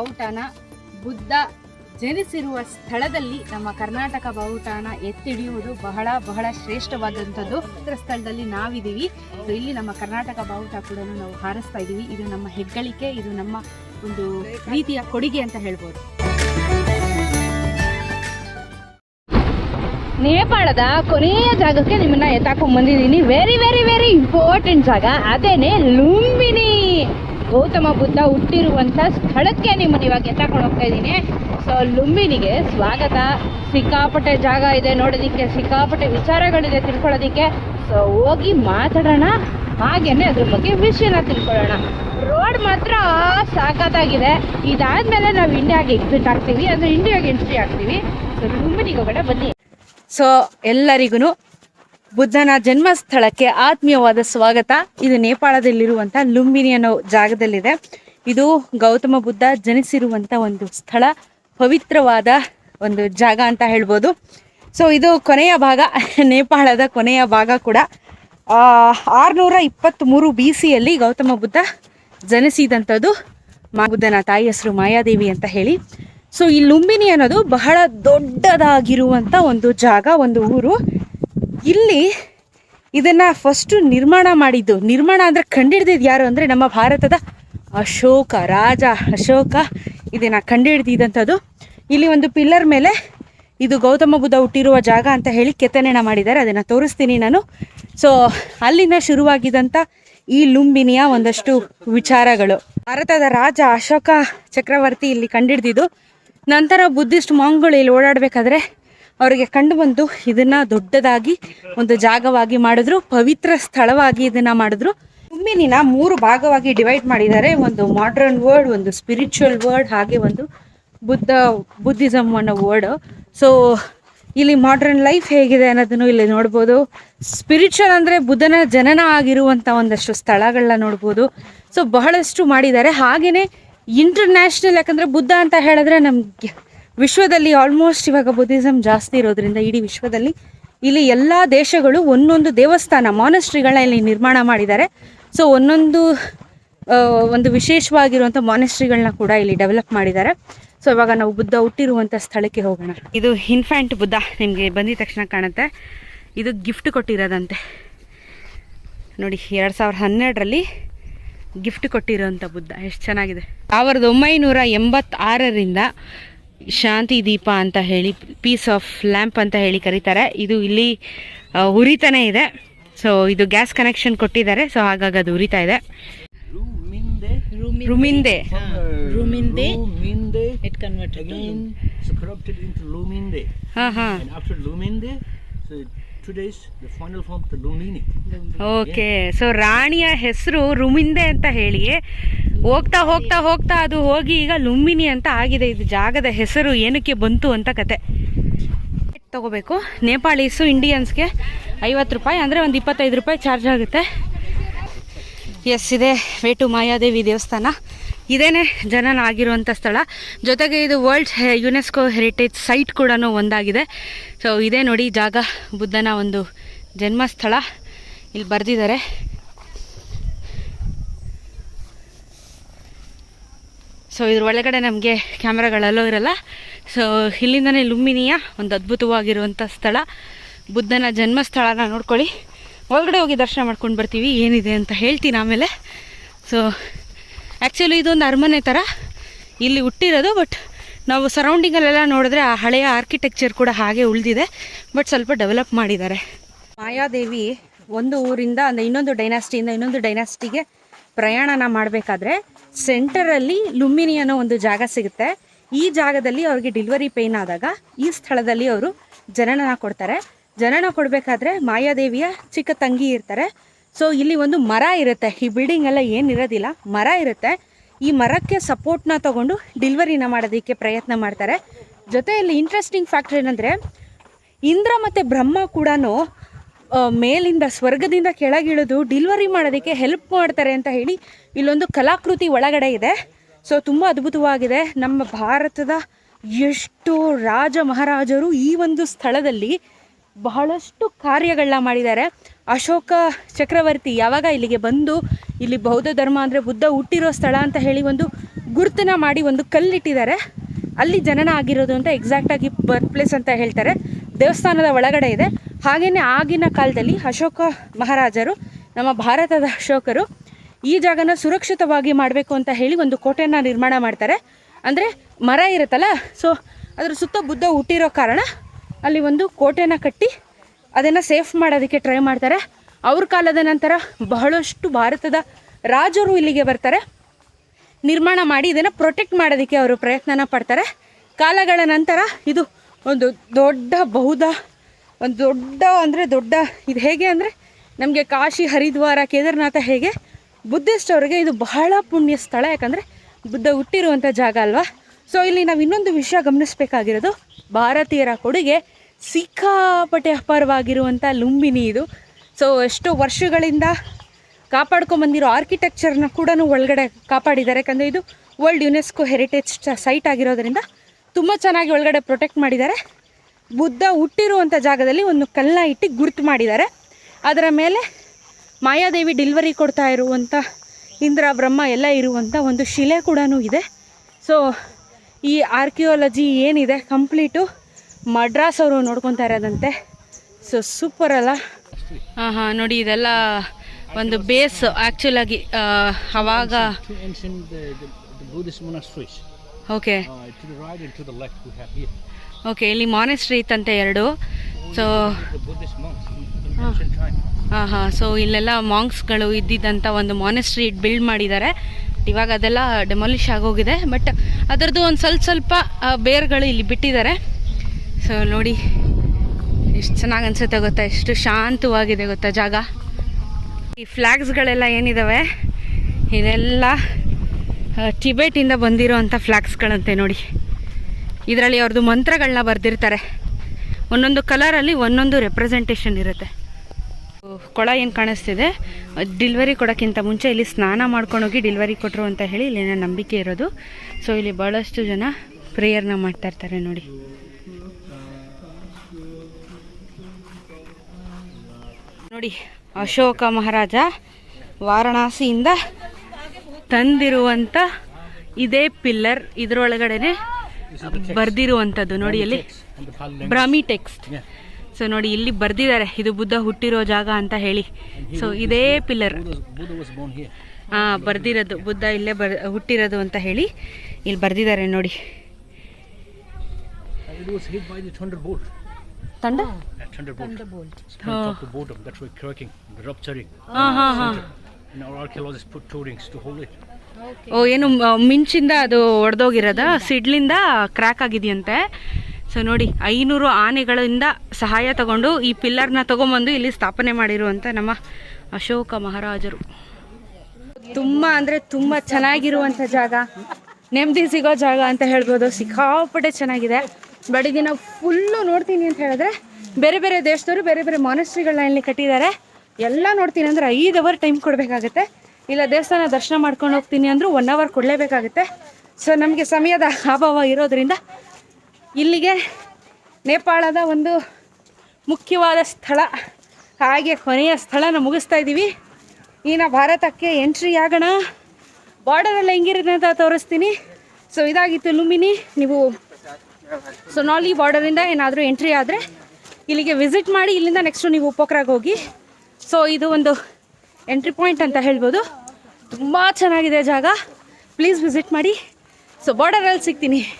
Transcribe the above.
ಬಾವುಟನ ಬುದ್ಧ ಜನಿಸಿರುವ ಸ್ಥಳದಲ್ಲಿ ನಮ್ಮ ಕರ್ನಾಟಕ ಬಾವುಟನ ಎತ್ತಿಡಿಯುವುದು ಬಹಳ ಬಹಳ ಶ್ರೇಷ್ಠವಾದಂಥದ್ದು. ಇತರ ಸ್ಥಳದಲ್ಲಿ ನಾವಿದ್ದೀವಿ. ಇಲ್ಲಿ ನಮ್ಮ ಕರ್ನಾಟಕ ಬಾವುಟ ಕೂಡ ನಾವು ಹಾರಿಸ್ತಾ ಇದ್ದೀವಿ. ಇದು ನಮ್ಮ ಹೆಗ್ಗಳಿಕೆ, ಇದು ನಮ್ಮ ಒಂದು ರೀತಿಯ ಕೊಡುಗೆ ಅಂತ ಹೇಳ್ಬೋದು. ನೇಪಾಳದ ಕೊನೆಯ ಜಾಗಕ್ಕೆ ನಿಮ್ಮನ್ನ ಎತ್ತಾಕೊಂಡ್ ಬಂದಿದ್ದೀನಿ. ವೆರಿ ವೆರಿ ವೆರಿ ಇಂಪಾರ್ಟೆಂಟ್ ಜಾಗ. ಅದೇನೆ ಲುಂಬಿನಿ. ಗೌತಮ ಬುದ್ಧ ಹುಟ್ಟಿರುವಂತ ಸ್ಥಳಕ್ಕೆ ನಿಮ್ಮನ್ನ ಇವಾಗ ಎತ್ತಾಕೊಂಡು ಹೋಗ್ತಾ ಇದ್ದೀನಿ. ಸೊ ಲುಂಬಿನಿಗೆ ಸ್ವಾಗತ. ಸಿಕ್ಕಾಪಟ್ಟೆ ಜಾಗ ಇದೆ ನೋಡೋದಿಕ್ಕೆ, ಸಿಕ್ಕಾಪಟ್ಟೆ ವಿಚಾರಗಳಿದೆ ತಿಳ್ಕೊಳ್ಳೋದಕ್ಕೆ. ಸೊ ಹೋಗಿ ಮಾತಾಡೋಣ. ಹಾಗೇನೆ ಅದ್ರ ಬಗ್ಗೆ ವಿಷಯನ ತಿಳ್ಕೊಳ್ಳೋಣ. ರೋಡ್ ಮಾತ್ರ ಸಾಕತ್ತಾಗಿದೆ ಇದಾದ್ಮೇಲೆ ನಾವು ಇಂಡಿಯಾಗೆ ಎಕ್ಸಿಟ್ ಆಗ್ತೀವಿ. ಅಂದರೆ ಇಂಡಿಯಾಗೆ ಎಂಟ್ರಿ ಆಗ್ತೀವಿ. ಸೊ ಲುಂಬಿನಿಗೆ ಹೋಗೋಣ, ಬನ್ನಿ. ಸೊ ಎಲ್ಲರಿಗೂ ಬುದ್ಧನ ಜನ್ಮಸ್ಥಳಕ್ಕೆ ಆತ್ಮೀಯವಾದ ಸ್ವಾಗತ. ಇದು ನೇಪಾಳದಲ್ಲಿರುವಂಥ ಲುಂಬಿನಿ ಅನ್ನೋ ಜಾಗದಲ್ಲಿದೆ. ಇದು ಗೌತಮ ಬುದ್ಧ ಜನಿಸಿರುವಂತ ಒಂದು ಸ್ಥಳ, ಪವಿತ್ರವಾದ ಒಂದು ಜಾಗ ಅಂತ ಹೇಳ್ಬೋದು. ಸೊ ಇದು ಕೊನೆಯ ಭಾಗ, ನೇಪಾಳದ ಕೊನೆಯ ಭಾಗ ಕೂಡ. ಆರುನೂರ ಇಪ್ಪತ್ತ್ಮೂರು ಬಿ ಸಿಯಲ್ಲಿ ಗೌತಮ ಬುದ್ಧ ಜನಿಸಿದಂಥದ್ದು ಮಾ ಬುದ್ಧನ ತಾಯಿ ಹೆಸರು ಮಾಯಾದೇವಿ ಅಂತ ಹೇಳಿ. ಸೊ ಈ ಲುಂಬಿನಿ ಅನ್ನೋದು ಬಹಳ ದೊಡ್ಡದಾಗಿರುವಂಥ ಒಂದು ಜಾಗ, ಒಂದು ಊರು. ಇಲ್ಲಿ ಇದನ್ನು ಫಸ್ಟು ನಿರ್ಮಾಣ ಮಾಡಿದ್ದು. ನಿರ್ಮಾಣ ಅಂದರೆ ಕಂಡಿಡ್ದಿದ್ದು ಯಾರು ಅಂದರೆ ನಮ್ಮ ಭಾರತದ ಅಶೋಕ, ರಾಜ ಅಶೋಕ. ಇದನ್ನು ಕಂಡುಹಿಡ್ದಿದ್ದಂಥದ್ದು ಇಲ್ಲಿ ಒಂದು ಪಿಲ್ಲರ್ ಮೇಲೆ ಇದು ಗೌತಮ ಬುದ್ಧ ಹುಟ್ಟಿರುವ ಜಾಗ ಅಂತ ಹೇಳಿ ಕೆತ್ತನೆನ ಮಾಡಿದ್ದಾರೆ. ಅದನ್ನು ತೋರಿಸ್ತೀನಿ ನಾನು. ಸೊ ಅಲ್ಲಿಂದ ಶುರುವಾಗಿದ್ದಂಥ ಈ ಲುಂಬಿನಿಯ ಒಂದಷ್ಟು ವಿಚಾರಗಳು. ಭಾರತದ ರಾಜ ಅಶೋಕ ಚಕ್ರವರ್ತಿ ಇಲ್ಲಿ ಕಂಡಿಡ್ದಿದ್ದು. ನಂತರ ಬುದ್ಧಿಸ್ಟ್ ಮಾಂಗ್ಗಳು ಇಲ್ಲಿ ಓಡಾಡಬೇಕಾದ್ರೆ ಅವರಿಗೆ ಕಂಡು ಬಂದು ಇದನ್ನ ದೊಡ್ಡದಾಗಿ ಒಂದು ಜಾಗವಾಗಿ ಮಾಡಿದ್ರು, ಪವಿತ್ರ ಸ್ಥಳವಾಗಿ ಇದನ್ನ ಮಾಡಿದ್ರು. ಹುಮ್ಮಿನಿನ ಮೂರು ಭಾಗವಾಗಿ ಡಿವೈಡ್ ಮಾಡಿದ್ದಾರೆ. ಒಂದು ಮಾಡ್ರನ್ ವರ್ಡ್ ಒಂದು ಸ್ಪಿರಿಚುವಲ್ ವರ್ಡ್ ಹಾಗೆ ಒಂದು ಬುದ್ಧ ಬುದ್ಧಿಸಮ್ ಅನ್ನೋ ವರ್ಡ್ ಸೊ ಇಲ್ಲಿ ಮಾಡ್ರನ್ ಲೈಫ್ ಹೇಗಿದೆ ಅನ್ನೋದನ್ನು ಇಲ್ಲಿ ನೋಡ್ಬೋದು. ಸ್ಪಿರಿಚುವಲ್ ಅಂದರೆ ಬುದ್ಧನ ಜನನ ಆಗಿರುವಂಥ ಒಂದಷ್ಟು ಸ್ಥಳಗಳನ್ನ ನೋಡ್ಬೋದು. ಸೊ ಬಹಳಷ್ಟು ಮಾಡಿದ್ದಾರೆ. ಹಾಗೆಯೇ ಇಂಟರ್ನ್ಯಾಷನಲ್ ಯಾಕಂದರೆ ಬುದ್ಧ ಅಂತ ಹೇಳಿದ್ರೆ ನಮಗೆ ವಿಶ್ವದಲ್ಲಿ ಆಲ್ಮೋಸ್ಟ್ ಇವಾಗ ಬುದ್ಧಿಸಮ್ ಜಾಸ್ತಿ ಇರೋದ್ರಿಂದ ಇಡೀ ವಿಶ್ವದಲ್ಲಿ ಇಲ್ಲಿ ಎಲ್ಲ ದೇಶಗಳು ಒಂದೊಂದು ದೇವಸ್ಥಾನ ಮಾನಸ್ಟ್ರಿಗಳನ್ನ ಇಲ್ಲಿ ನಿರ್ಮಾಣ ಮಾಡಿದ್ದಾರೆ. ಸೊ ಒಂದೊಂದು ಒಂದು ವಿಶೇಷವಾಗಿರುವಂಥ ಮಾನೆಸ್ಟ್ರಿಗಳನ್ನ ಕೂಡ ಇಲ್ಲಿ ಡೆವಲಪ್ ಮಾಡಿದ್ದಾರೆ. ಸೊ ಇವಾಗ ನಾವು ಬುದ್ಧ ಹುಟ್ಟಿರುವಂಥ ಸ್ಥಳಕ್ಕೆ ಹೋಗೋಣ. ಇದು ಇನ್ಫ್ಯಾಂಟ್ ಬುದ್ಧ ನಿಮಗೆ ಬಂದಿದ ತಕ್ಷಣ ಕಾಣುತ್ತೆ. ಇದು ಗಿಫ್ಟ್ ಕೊಟ್ಟಿರೋದಂತೆ. ನೋಡಿ, ಎರಡು ಸಾವಿರದ ಹನ್ನೆರಡರಲ್ಲಿ ಗಿಫ್ಟ್ ಕೊಟ್ಟಿರೋಂಥ ಬುದ್ಧ. ಎಷ್ಟು ಚೆನ್ನಾಗಿದೆ. ಸಾವಿರದ ಒಂಬೈನೂರ ಎಂಬತ್ತಾರರಿಂದ ಶಾಂತಿ ದೀಪ ಅಂತ ಹೇಳಿ ಪೀಸ್ ಆಫ್ ಲ್ಯಾಂಪ್ ಅಂತ ಹೇಳಿ ಕರೀತಾರೆ. ಇದು ಇಲ್ಲಿ ಉರಿತಾನೆ ಇದೆ. ಸೊ ಇದು ಗ್ಯಾಸ್ ಕನೆಕ್ಷನ್ ಕೊಟ್ಟಿದ್ದಾರೆ. ಸೊ ಹಾಗಾಗಿ ಅದು ಉರಿತಾ ಇದೆ. ರುಮಿಂದೆ. Luminde. ಹಾಂ. ಹಾಂ Final form the Lumini. Okay so ರಾಣಿಯ ಹೆಸರು ರುಮಿಂದೆ ಅಂತ ಹೇಳಿ. ಹೋಗ್ತಾ ಹೋಗ್ತಾ ಹೋಗ್ತಾ ಅದು ಹೋಗಿ ಈಗ ಲುಂಬಿನಿ ಅಂತ ಆಗಿದೆ. ಇದು ಜಾಗದ ಹೆಸರು ಏನಕ್ಕೆ ಬಂತು ಅಂತ ಕತೆ. ತಗೋಬೇಕು. ನೇಪಾಳೀಸು ಇಂಡಿಯನ್ಸ್ಗೆ ಐವತ್ತು ರೂಪಾಯಿ ಅಂದರೆ ಒಂದು ಇಪ್ಪತ್ತೈದು ರೂಪಾಯಿ ಚಾರ್ಜ್ ಆಗುತ್ತೆ. ಎಸ್ ಇದೆ. ವೇಟು ಮಾಯಾದೇವಿ ದೇವಸ್ಥಾನ. ಇದೇನೆ ಜನನ ಆಗಿರುವಂಥ ಸ್ಥಳ. ಜೊತೆಗೆ ಇದು ವರ್ಲ್ಡ್ ಯುನೆಸ್ಕೋ ಹೆರಿಟೇಜ್ ಸೈಟ್ ಕೂಡ ಒಂದಾಗಿದೆ. ಸೊ ಇದೇ ನೋಡಿ ಜಾಗ, ಬುದ್ಧನ ಒಂದು ಜನ್ಮಸ್ಥಳ. ಇಲ್ಲಿ ಬರೆದಿದ್ದಾರೆ. ಸೊ ಇದ್ರ ಒಳಗಡೆ ನಮಗೆ ಕ್ಯಾಮ್ರಾಗಳಲ್ಲೂ ಇರಲ್ಲ. ಸೊ ಇಲ್ಲಿಂದನೇ ಲುಂಬಿನಿಯ ಒಂದು ಅದ್ಭುತವಾಗಿರುವಂಥ ಸ್ಥಳ. ಬುದ್ಧನ ಜನ್ಮಸ್ಥಳನ ನೋಡ್ಕೊಳ್ಳಿ. ಒಳಗಡೆ ಹೋಗಿ ದರ್ಶನ ಮಾಡ್ಕೊಂಡು ಬರ್ತೀವಿ. ಏನಿದೆ ಅಂತ ಹೇಳ್ತೀನಿ ಆಮೇಲೆ. ಸೊ ಆ್ಯಕ್ಚುಲಿ ಇದೊಂದು ಅರಮನೆ ಥರ ಇಲ್ಲಿ ಹುಟ್ಟಿರೋದು ಬಟ್ ನಾವು ಸರೌಂಡಿಂಗಲ್ಲೆಲ್ಲ ನೋಡಿದ್ರೆ ಆ ಹಳೆಯ ಆರ್ಕಿಟೆಕ್ಚರ್ ಕೂಡ ಹಾಗೆ ಉಳಿದಿದೆ. ಬಟ್ ಸ್ವಲ್ಪ ಡೆವಲಪ್ ಮಾಡಿದ್ದಾರೆ. ಮಾಯಾದೇವಿ ಒಂದು ಊರಿಂದ ಅಂದರೆ ಇನ್ನೊಂದು ಡೈನಾಸ್ಟಿಯಿಂದ ಇನ್ನೊಂದು ಡೈನಾಸ್ಟಿಗೆ ಪ್ರಯಾಣನ ಮಾಡಬೇಕಾದ್ರೆ ಸೆಂಟರಲ್ಲಿ ಲುಂಬಿನಿ ಅನ್ನೋ ಒಂದು ಜಾಗ ಸಿಗುತ್ತೆ. ಈ ಜಾಗದಲ್ಲಿ ಅವ್ರಿಗೆ ಡೆಲಿವರಿ ಪೇನ್ ಆದಾಗ ಈ ಸ್ಥಳದಲ್ಲಿ ಅವರು ಜನನ ಕೊಡ್ತಾರೆ. ಜನನ ಕೊಡಬೇಕಾದ್ರೆ ಮಾಯಾದೇವಿಯ ಚಿಕ್ಕ ತಂಗಿ ಇರ್ತಾರೆ. ಸೊ ಇಲ್ಲಿ ಒಂದು ಮರ ಇರುತ್ತೆ. ಈ ಬಿಲ್ಡಿಂಗ್ ಎಲ್ಲ ಏನಿರೋದಿಲ್ಲ ಮರ ಇರುತ್ತೆ. ಈ ಮರಕ್ಕೆ ಸಪೋರ್ಟ್ನ ತಗೊಂಡು ಡಿಲ್ವರಿನ ಮಾಡೋದಕ್ಕೆ ಪ್ರಯತ್ನ ಮಾಡ್ತಾರೆ. ಜೊತೆಯಲ್ಲಿ ಇಂಟ್ರೆಸ್ಟಿಂಗ್ ಫ್ಯಾಕ್ಟರ್ ಏನಂದರೆ, ಇಂದ್ರ ಮತ್ತು ಬ್ರಹ್ಮ ಕೂಡ ಮೇಲಿಂದ, ಸ್ವರ್ಗದಿಂದ ಕೆಳಗಿಳಿದು ಡಿಲ್ವರಿ ಮಾಡೋದಕ್ಕೆ ಹೆಲ್ಪ್ ಮಾಡ್ತಾರೆ ಅಂತ ಹೇಳಿ ಇಲ್ಲೊಂದು ಕಲಾಕೃತಿ ಒಳಗಡೆ ಇದೆ. ಸೊ ತುಂಬ ಅದ್ಭುತವಾಗಿದೆ. ನಮ್ಮ ಭಾರತದ ಎಷ್ಟೋ ರಾಜ ಮಹಾರಾಜರು ಈ ಒಂದು ಸ್ಥಳದಲ್ಲಿ ಬಹಳಷ್ಟು ಕಾರ್ಯಗಳನ್ನ ಮಾಡಿದ್ದಾರೆ. ಅಶೋಕ ಚಕ್ರವರ್ತಿ ಯಾವಾಗ ಇಲ್ಲಿಗೆ ಬಂದು ಇಲ್ಲಿ ಬೌದ್ಧ ಧರ್ಮ ಅಂದರೆ ಬುದ್ಧ ಹುಟ್ಟಿರೋ ಸ್ಥಳ ಅಂತ ಹೇಳಿ ಒಂದು ಗುರುತನ್ನ ಮಾಡಿ ಒಂದು ಕಲ್ಲಿಟ್ಟಿದ್ದಾರೆ. ಅಲ್ಲಿ ಜನನ ಆಗಿರೋದು ಅಂತ ಎಕ್ಸಾಕ್ಟಾಗಿ ಬರ್ತ್ ಪ್ಲೇಸ್ ಅಂತ ಹೇಳ್ತಾರೆ. ದೇವಸ್ಥಾನದ ಒಳಗಡೆ ಇದೆ. ಹಾಗೆಯೇ ಆಗಿನ ಕಾಲದಲ್ಲಿ ಅಶೋಕ ಮಹಾರಾಜರು, ನಮ್ಮ ಭಾರತದ ಅಶೋಕರು ಈ ಜಾಗನ ಸುರಕ್ಷಿತವಾಗಿ ಮಾಡಬೇಕು ಅಂತ ಹೇಳಿ ಒಂದು ಕೋಟೆಯನ್ನು ನಿರ್ಮಾಣ ಮಾಡ್ತಾರೆ. ಅಂದರೆ ಮರ ಇರುತ್ತಲ್ಲ ಸೊ ಅದರ ಸುತ್ತ ಬುದ್ಧ ಹುಟ್ಟಿರೋ ಕಾರಣ ಅಲ್ಲಿ ಒಂದು ಕೋಟೆನ ಕಟ್ಟಿ ಅದನ್ನು ಸೇಫ್ ಮಾಡೋದಕ್ಕೆ ಟ್ರೈ ಮಾಡ್ತಾರೆ. ಅವ್ರ ಕಾಲದ ನಂತರ ಬಹಳಷ್ಟು ಭಾರತದ ರಾಜರು ಇಲ್ಲಿಗೆ ಬರ್ತಾರೆ. ನಿರ್ಮಾಣ ಮಾಡಿ ಇದನ್ನು ಪ್ರೊಟೆಕ್ಟ್ ಮಾಡೋದಕ್ಕೆ ಅವರು ಪ್ರಯತ್ನನ ಪಡ್ತಾರೆ. ಕಾಲಗಳ ನಂತರ ಇದು ಒಂದು ದೊಡ್ಡ ಬೌದ್ಧ, ಒಂದು ದೊಡ್ಡ ಅಂದರೆ ದೊಡ್ಡ ಇದು ಹೇಗೆ ಅಂದರೆ ನಮಗೆ ಕಾಶಿ ಹರಿದ್ವಾರ, ಕೇದಾರನಾಥ ಹೇಗೆ? ಬುದ್ಧಿಸ್ಟ್ ಅವರಿಗೆ ಇದು ಬಹಳ ಪುಣ್ಯ ಸ್ಥಳ, ಯಾಕಂದರೆ ಬುದ್ಧ ಹುಟ್ಟಿರುವಂಥ ಜಾಗ ಅಲ್ವಾ? ಸೊ ಇಲ್ಲಿ ನಾವು ಇನ್ನೊಂದು ವಿಷಯ ಗಮನಿಸಬೇಕಾಗಿರೋದು ಭಾರತೀಯರ ಕೊಡುಗೆ ಸಿಕ್ಕಾಪಟ್ಟೆ ಅಪಾರವಾಗಿರುವಂಥ ಲುಂಬಿನಿ ಇದು. ಸೊ ಎಷ್ಟೋ ವರ್ಷಗಳಿಂದ ಕಾಪಾಡ್ಕೊಂಬಂದಿರೋ ಆರ್ಕಿಟೆಕ್ಚರ್ನ ಕೂಡ ಒಳಗಡೆ ಕಾಪಾಡಿದ್ದಾರೆ. ಯಾಕಂದರೆ ಇದು ವರ್ಲ್ಡ್ ಯುನೆಸ್ಕೋ ಹೆರಿಟೇಜ್ ಸೈಟ್ ಆಗಿರೋದರಿಂದ ತುಂಬ ಚೆನ್ನಾಗಿ ಒಳಗಡೆ ಪ್ರೊಟೆಕ್ಟ್ ಮಾಡಿದ್ದಾರೆ. ಬುದ್ಧ ಹುಟ್ಟಿರುವಂಥ ಜಾಗದಲ್ಲಿ ಒಂದು ಕಲ್ಲ ಇಟ್ಟು ಗುರುತು ಮಾಡಿದ್ದಾರೆ. ಅದರ ಮೇಲೆ ಮಾಯಾದೇವಿ ಡಿಲ್ವರಿ ಕೊಡ್ತಾ ಇರುವಂಥ ಇಂದ್ರ, ಬ್ರಹ್ಮ ಎಲ್ಲ ಇರುವಂಥ ಒಂದು ಶಿಲೆ ಕೂಡ ಇದೆ. ಸೊ ಈ ಆರ್ಕಿಯಾಲಜಿ ಏನಿದೆ ಕಂಪ್ಲೀಟು ಮಡ್ರಾಸ್ ಅವರು ನೋಡ್ಕೊತಾ ಇರೋದಂತೆ. ಸೊ ಸೂಪರ್ ಅಲ್ಲ? ಹಾಂ ಹಾಂ ನೋಡಿ ಇದೆಲ್ಲ ಒಂದು ಬೇಸ್ ಆ್ಯಕ್ಚುಲಾಗಿ ಅವಾಗ monasteries. ಓಕೆ Uh, ಓಕೆ ಇಲ್ಲಿ ಮಾನೆಸ್ಟ್ರಿ ಇತ್ತಂತೆ ಎರಡು. ಸೊ. ಹಾಂ. ಹಾಂ ಸೊ ಇಲ್ಲೆಲ್ಲ ಮಾಂಗ್ಸ್ಗಳು ಇದ್ದಿದ್ದಂಥ ಒಂದು ಮಾನೆಸ್ಟ್ರಿ ಬಿಲ್ಡ್ ಮಾಡಿದ್ದಾರೆ. ಇವಾಗ ಅದೆಲ್ಲ ಡೆಮಾಲಿಷ್ ಆಗೋಗಿದೆ. ಬಟ್ ಅದರದ್ದು ಒಂದು ಸ್ವಲ್ಪ ಸ್ವಲ್ಪ ಬೇರ್ಗಳು ಇಲ್ಲಿ ಬಿಟ್ಟಿದ್ದಾರೆ. ಸೊ ನೋಡಿ, ಎಷ್ಟು ಚೆನ್ನಾಗಿ ಅನ್ಸುತ್ತೆ ಗೊತ್ತಾ? ಎಷ್ಟು ಶಾಂತವಾಗಿದೆ ಗೊತ್ತಾ ಜಾಗ? ಈ ಫ್ಲ್ಯಾಗ್ಸ್ಗಳೆಲ್ಲ ಏನಿದ್ದಾವೆ ಇದೆಲ್ಲ ಟಿಬೆಟಿಂದ ಬಂದಿರೋವಂಥ ಫ್ಲ್ಯಾಗ್ಸ್ಗಳಂತೆ ನೋಡಿ. ಇದರಲ್ಲಿ ಅವ್ರದ್ದು ಮಂತ್ರಗಳನ್ನ ಬರೆದಿರ್ತಾರೆ. ಒಂದೊಂದು ಕಲರಲ್ಲಿ ಒಂದೊಂದು ರೆಪ್ರೆಸೆಂಟೇಷನ್ ಇರುತ್ತೆ. ಕೊಳ ಏನು ಕಾಣಿಸ್ತಿದೆ? ಡಿಲ್ವರಿ ಕೊಡೋಕ್ಕಿಂತ ಮುಂಚೆ ಇಲ್ಲಿ ಸ್ನಾನ ಮಾಡ್ಕೊಂಡೋಗಿ ಡಿಲ್ವರಿ ಕೊಟ್ಟರು ಅಂತ ಹೇಳಿ ಇಲ್ಲಿನ ನಂಬಿಕೆ ಇರೋದು. ಸೊ ಇಲ್ಲಿ ಭಾಳಷ್ಟು ಜನ ಪ್ರೇಯರ್ನ ಮಾಡ್ತಾ ಇರ್ತಾರೆ ನೋಡಿ. ನೋಡಿ, ಅಶೋಕ ಮಹಾರಾಜ ವಾರಣಾಸಿಯಿಂದ ತಂದಿರುವಂಥ ಇದೇ ಪಿಲ್ಲರ್ ಇದರೊಳಗಡೆನೆ ಬರ್ದಿರುವಂಥದ್ದು ನೋಡಿ ಅಲ್ಲಿ ಬ್ರಾಮಿ ಟೆಕ್ಸ್ಟ್. ಸೊ ನೋಡಿ ಇಲ್ಲಿ ಬರ್ದಿದ್ದಾರೆ. ಇದು ಬುದ್ಧ ಹುಟ್ಟಿರೋ ಜಾಗ ಅಂತ ಹೇಳಿ. ಸೊ ಇದೇ ಪಿಲ್ಲರ್. ಹಾಂ ಬರ್ದಿರೋದು. ಬುದ್ಧ ಇಲ್ಲೇ ಬರ್, ಹುಟ್ಟಿರೋದು ಅಂತ ಹೇಳಿ ಇಲ್ಲಿ ಬರ್ದಿದ್ದಾರೆ ನೋಡಿ. By the thunderbolt. ತಂಡ Uh, thunderbolt. Oh. up to bottom. That's why cracking, rupturing. ಹಾಂ ಹಾಂ ಹಾಂ And our archaeologists put two rings to hold it. ಓ ಏನು ಮಿಂಚಿಂದ ಅದು ಒಡೆದೋಗಿರೋದ ಸಿಡ್ಲಿಂದ ಕ್ರ್ಯಾಕ್ ಆಗಿದೆಯಂತೆ ಸೊ ನೋಡಿ ಐನೂರು ಆನೆಗಳಿಂದ ಸಹಾಯ ತಗೊಂಡು ಈ ಪಿಲ್ಲರ್ನ ತಗೊಂಬಂದು ಇಲ್ಲಿ ಸ್ಥಾಪನೆ ಮಾಡಿರುವಂಥ ನಮ್ಮ ಅಶೋಕ ಮಹಾರಾಜರು ತುಂಬ ಅಂದರೆ ತುಂಬ ಚೆನ್ನಾಗಿರುವಂಥ ಜಾಗ ನೆಮ್ಮದಿ ಸಿಗೋ ಜಾಗ ಅಂತ ಹೇಳ್ಬೋದು ಸಿಕ್ಕಾಪಟ್ಟೆ ಚೆನ್ನಾಗಿದೆ ನಾವು ಫುಲ್ಲು ನೋಡ್ತೀನಿ ಅಂತ ಹೇಳಿದ್ರೆ, ಬೇರೆ ಬೇರೆ ದೇಶದವರು ಬೇರೆ ಬೇರೆ ಮಾನೆಸ್ಟ್ರಿಗಳನ್ನ ಇಲ್ಲಿ ಕಟ್ಟಿದ್ದಾರೆ. ಎಲ್ಲ ನೋಡ್ತೀನಿ ಅಂದರೆ ಐದು ಅವರ್ ಟೈಮ್ ಕೊಡಬೇಕಾಗತ್ತೆ. ಇಲ್ಲ ದೇವಸ್ಥಾನ ದರ್ಶನ ಮಾಡ್ಕೊಂಡು ಹೋಗ್ತೀನಿ ಅಂದರೂ ಒನ್ ಅವರ್ ಕೊಡಲೇಬೇಕಾಗುತ್ತೆ. ಸೊ ನಮಗೆ ಸಮಯದ ಅಭಾವ ಇರೋದ್ರಿಂದ ಇಲ್ಲಿಗೆ ನೇಪಾಳದ ಒಂದು ಮುಖ್ಯವಾದ ಸ್ಥಳ, ಹಾಗೆ ಕೊನೆಯ ಸ್ಥಳನ ಮುಗಿಸ್ತಾ ಇದ್ದೀವಿ. ಇನ್ನು ಭಾರತಕ್ಕೆ ಎಂಟ್ರಿ ಆಗೋಣ. ಬಾರ್ಡರೆಲ್ಲ ಹೆಂಗಿರೋದಂತ ತೋರಿಸ್ತೀನಿ. ಸೊ ಇದಾಗಿತ್ತು ಲುಮಿನಿ, ನೀವು ಸೊನಾಲಿ ಬಾರ್ಡರಿಂದ ಏನಾದರೂ ಎಂಟ್ರಿ ಆದರೆ ಇಲ್ಲಿಗೆ ವಿಸಿಟ್ ಮಾಡಿ ಇಲ್ಲಿಂದ ನೆಕ್ಸ್ಟು ನೀವು ಉಪಕ್ರಾಗ ಹೋಗಿ. ಸೊ ಇದು ಒಂದು ಎಂಟ್ರಿ ಪಾಯಿಂಟ್ ಅಂತ ಹೇಳ್ಬೋದು. ತುಂಬ ಚೆನ್ನಾಗಿದೆ ಜಾಗ. ಪ್ಲೀಸ್ ವಿಸಿಟ್ ಮಾಡಿ. ಸೊ ಬಾರ್ಡರಲ್ಲಿ ಸಿಗ್ತೀನಿ.